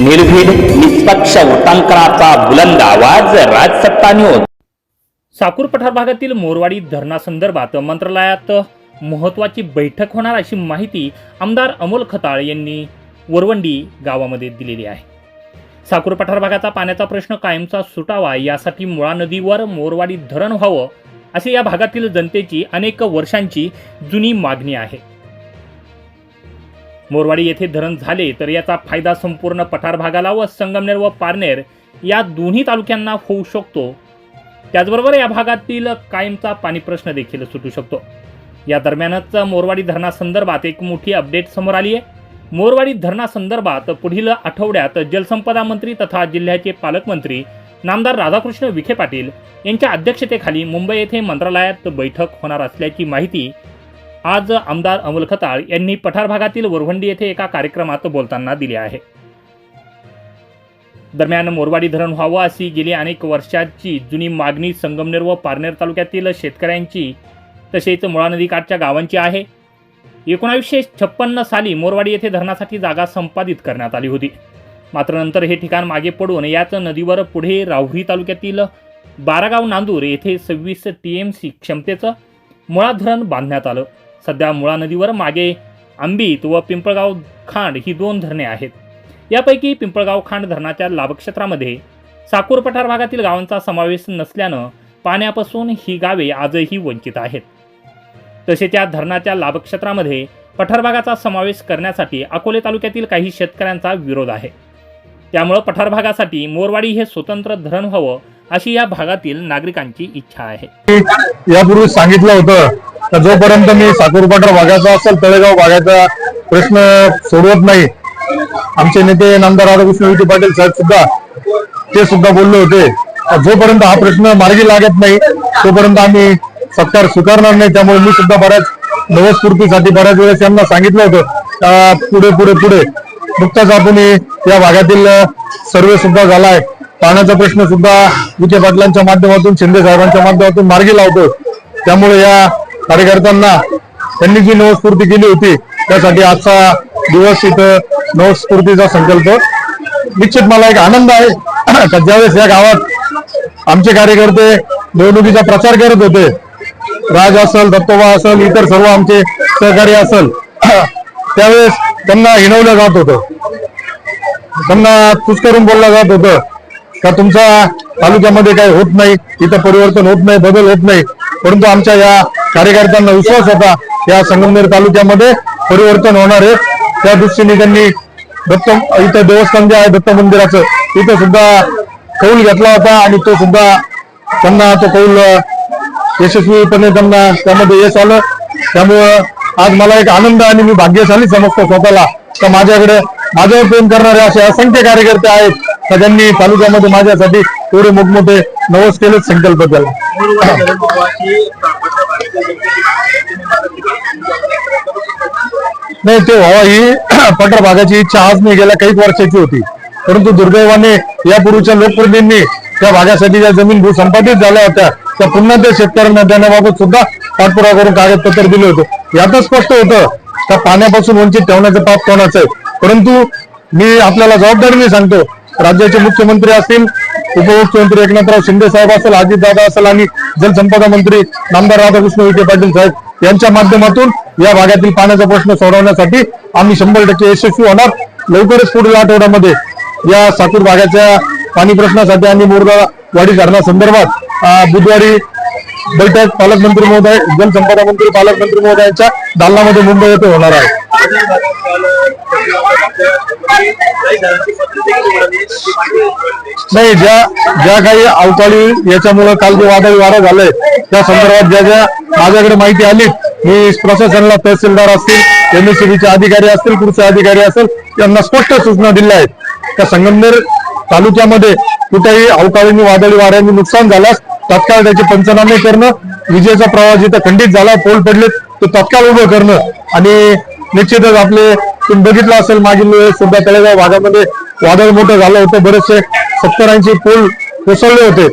निर्भीड निष्पक्ष वृत्तांकनाचा बुलंद आवाज राजसत्ता न्यूज साकूर पठार भागातील मोरवाडी धरणासंदर्भात मंत्रालयात महत्वाची बैठक होणार अशी माहिती आमदार अमोल खताळ यांनी वरवंडी गावामध्ये दिलेली आहे. साकूर पठार भागाचा पाण्याचा प्रश्न कायमचा सुटावा यासाठी मुळा नदीवर मोरवाडी धरण व्हावं अशी या भागातील जनतेची अनेक वर्षांची जुनी मागणी आहे. मोरवाडी येथे धरण झाले तर याचा फायदा संपूर्ण पठार भागाला व संगमनेर व पारनेर या दोन्ही तालुक्यांना होऊ शकतो. त्याचबरोबर या भागातील कायमचा पाणी प्रश्न देखील सुटू शकतो. या दरम्यानच मोरवाडी धरणासंदर्भात एक मोठी अपडेट समोर आली आहे. मोरवाडी धरणासंदर्भात पुढील आठवड्यात जलसंपदा मंत्री तथा जिल्ह्याचे पालकमंत्री नामदार राधाकृष्ण विखे पाटील यांच्या अध्यक्षतेखाली मुंबई येथे मंत्रालयात बैठक होणार असल्याची माहिती आज आमदार अमोल खताळ यांनी पठार भागातील वरवंडी येथे एका कार्यक्रमात बोलताना दिली आहे. दरम्यान मोरवाडी धरण व्हावं अशी गेली अनेक वर्षाची जुनी मागणी संगमनेर व पारनेर तालुक्यातील शेतकऱ्यांची तसेच मुळा नदीकाठच्या गावांची आहे. एकोणावीसशे छप्पन्न साली मोरवाडी येथे धरणासाठी जागा संपादित करण्यात आली होती. मात्र नंतर हे ठिकाण मागे पडून याच नदीवर पुढे राहुरी तालुक्यातील बारागाव नांदूर येथे सव्वीस टी एम सी क्षमतेचं मुळा धरण बांधण्यात आलं. सध्या मुळा नदीवर मागे आंबीत व पिंपळगाव खांड ही दोन धरणे आहेत. यापैकी पिंपळगाव खांड धरणाच्या लाभक्षेत्रामध्ये साकूर पठार भागातील गावांचा समावेश नसल्यानं पाण्यापासून ही गावे आजही वंचित आहेत. तसेच या धरणाच्या लाभक्षेत्रामध्ये पठार भागाचा समावेश करण्यासाठी अकोले तालुक्यातील काही शेतकऱ्यांचा विरोध आहे. त्यामुळं पठार भागासाठी मोरवाडी हे स्वतंत्र धरण व्हावं अशी या भागातील नागरिकांची इच्छा आहे. यापूर्वी सांगितलं होतं तर जोपर्यंत मी साखरपाटा भागाचा असेल तळेगाव भागाचा प्रश्न सोडवत नाही. आमचे नेते नामदार राधाकृष्ण विखे पाटील साहेब सुद्धा ते सुद्धा बोलले होते. जोपर्यंत हा प्रश्न मार्गी लागत नाही तोपर्यंत आम्ही सत्कार स्वीकारणार नाही. त्यामुळे मी सुद्धा बऱ्याच नवस्फूर्तीसाठी बऱ्याच वेळेस यांना सांगितलं होतं का पुढे पुढे पुढे. नुकताच आपण या भागातील सर्वे सुद्धा झालाय. पाण्याचा प्रश्न सुद्धा विखे पाटलांच्या माध्यमातून शिंदे साहेबांच्या माध्यमातून मार्गी लावतो त्यामुळे या कार्यकर्त्यांना त्यांनी जी नवस्फूर्ती केली होती त्यासाठी आजचा दिवस इथं नवस्फूर्तीचा संकल्प. निश्चित मला एक आनंद आहे का ज्यावेळेस या गावात आमचे कार्यकर्ते निवडणुकीचा प्रचार करत होते राज असेल दत्तोबा असेल इतर सर्व आमचे सहकारी असेल त्यावेळेस त्यांना हिणवलं जात होतं. त्यांना तुच करून बोललं जात होतं का तुमचा तालुक्यामध्ये काही होत नाही इथं परिवर्तन होत नाही बदल होत नाही परंतु आमच्या या कार्यकर्त्यांना विश्वास होता या संगमनेर तालुक्यामध्ये परिवर्तन होणार आहे. त्या दृष्टीने त्यांनी दत्त इथं देवस्थान जे आहे दत्त मंदिराचं तिथं सुद्धा कौल घेतला होता आणि तो सुद्धा त्यांना तो कौल यशस्वीपणे त्यांना त्यामध्ये यश आलं. त्यामुळं आज मला एक आनंद आणि मी भाग्यशाली समजतो स्वतःला. तर माझ्याकडे माझ्यावर प्रेम करणारे असे असंख्य कार्यकर्ते आहेत. ज्यांनी तालुक्यामध्ये माझ्यासाठी एवढे मोठमोठे नवस केलेच संकल्प केला. नाही ते व्हावा ही पठार भागाची इच्छा आज नाही गेल्या काही वर्षाची होती. परंतु दुर्दैवाने यापूर्वीच्या लोकप्रतिनिधींनी त्या भागासाठी ज्या जमीन भू संपादित झाल्या होत्या त्या पुन्हा त्या शेतकऱ्यांना देण्याबाबत सुद्धा पाठपुरावा करून कागदपत्र दिले होते. यातच स्पष्ट होतं का पाण्यापासून वंचित ठेवण्याचं पाप कोणाचं आहे? परंतु मी आपल्याला जबाबदारीने सांगतो राज्याचे मुख्यमंत्री असतील उपमुख्यमंत्री एकनाथराव शिंदे साहेब असेल अजितदादा असेल आणि जलसंपदा मंत्री नामदार राधाकृष्ण विखे पाटील साहेब यांच्या माध्यमातून या भागातील पाण्याचा प्रश्न सोडवण्यासाठी आम्ही शंभर टक्के यशस्वी होणार. लवकरच पुढील आठवड्यामध्ये या सातूर भागाच्या पाणी प्रश्नासाठी आणि मोरगा वाडी धरणासंदर्भात बुधवारी बैठक पालकमंत्री महोदय जलसंपदा मंत्री पालकमंत्री महोदयांच्या दालनामध्ये मुंबई येथे होणार आहे. नाही ज्या ज्या काही अवकाळी याच्यामुळे काल जे वादळी वारा झालंय त्या संदर्भात ज्या ज्या माझ्याकडे माहिती आली मी प्रशासनाला तहसीलदार असतील एमएससीबीचे अधिकारी असतील पुढचे अधिकारी असेल त्यांना स्पष्ट सूचना दिल्या आहेत. त्या संगमनेर तालुक्यामध्ये कुठेही अवकाळीने वादळी वाऱ्यांनी नुकसान झाल्यास तत्काळ त्याचे पंचनामे करणं विजेचा प्रवाह जिथं खंडित झाला पोल पडलेत तो तत्काळ उभं करणं आणि निश्चितच आपले तुम्ही बघितलं असेल मागील सध्या सुद्धा तळेगाव भागामध्ये वादळ मोठं झालं होतं बरेचसे सत्तर ऐंशी पोल कोसळले होते.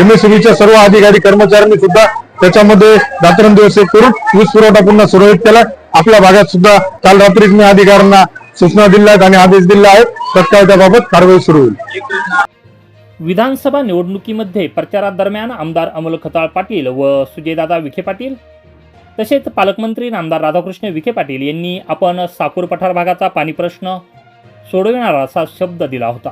एमएससीबीच्या सर्व अधिकारी कर्मचाऱ्यांनी सुद्धा त्याच्यामध्ये रात्रंदिवस दिवस करून वीज पुरवठा पुन्हा सुरळीत केला. आपल्या भागात सुद्धा काल रात्रीच मी अधिकाऱ्यांना सूचना दिल्या आहेत आणि आदेश दिले आहेत. तत्काळ त्याबाबत कारवाई सुरू होईल. विधानसभा निवडणुकीमध्ये प्रचारादरम्यान आमदार अमोल खताळ पाटील व सुजयदादा विखे पाटील तसेच पालकमंत्री नामदार राधाकृष्ण विखे पाटील यांनी आपण साकूर पठार भागाचा पाणी प्रश्न सोडविणार असा शब्द दिला होता.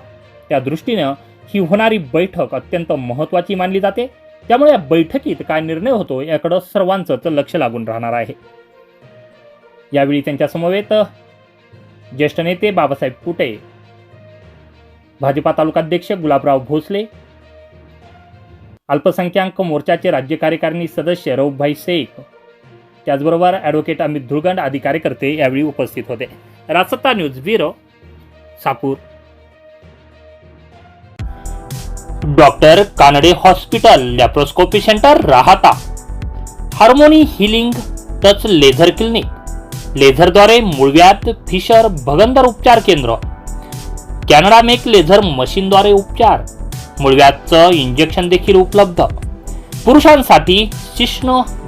त्या दृष्टीनं ही होणारी बैठक अत्यंत महत्त्वाची मानली जाते. त्यामुळे या बैठकीत काय निर्णय होतो याकडं सर्वांचंच लक्ष लागून राहणार आहे. यावेळी त्यांच्या समवेत ज्येष्ठ नेते बाबासाहेब कुटे भाजपा तालुकाध्यक्ष गुलाबराव भोसले अल्पसंख्याक मोर्चाचे राज्य कार्यकारिणी सदस्य रऊफभाई शेख त्याचबरोबर ॲडव्होकेट अमित धुळगंड आदी कार्यकर्ते यावेळी उपस्थित होते. Rajsatta news bureau Sapur. Doctor Kanade hospital laparoscopy centre Rahata. Harmony healing touch laser clinic. लेझरद्वारे मुळव्यात फिशर भगंदर उपचार केंद्र. कॅनडा मेक लेझर मशीनद्वारे उपचार. मुळव्यातचं इंजेक्शन देखील उपलब्ध. पुरुषांसाठी शिश्न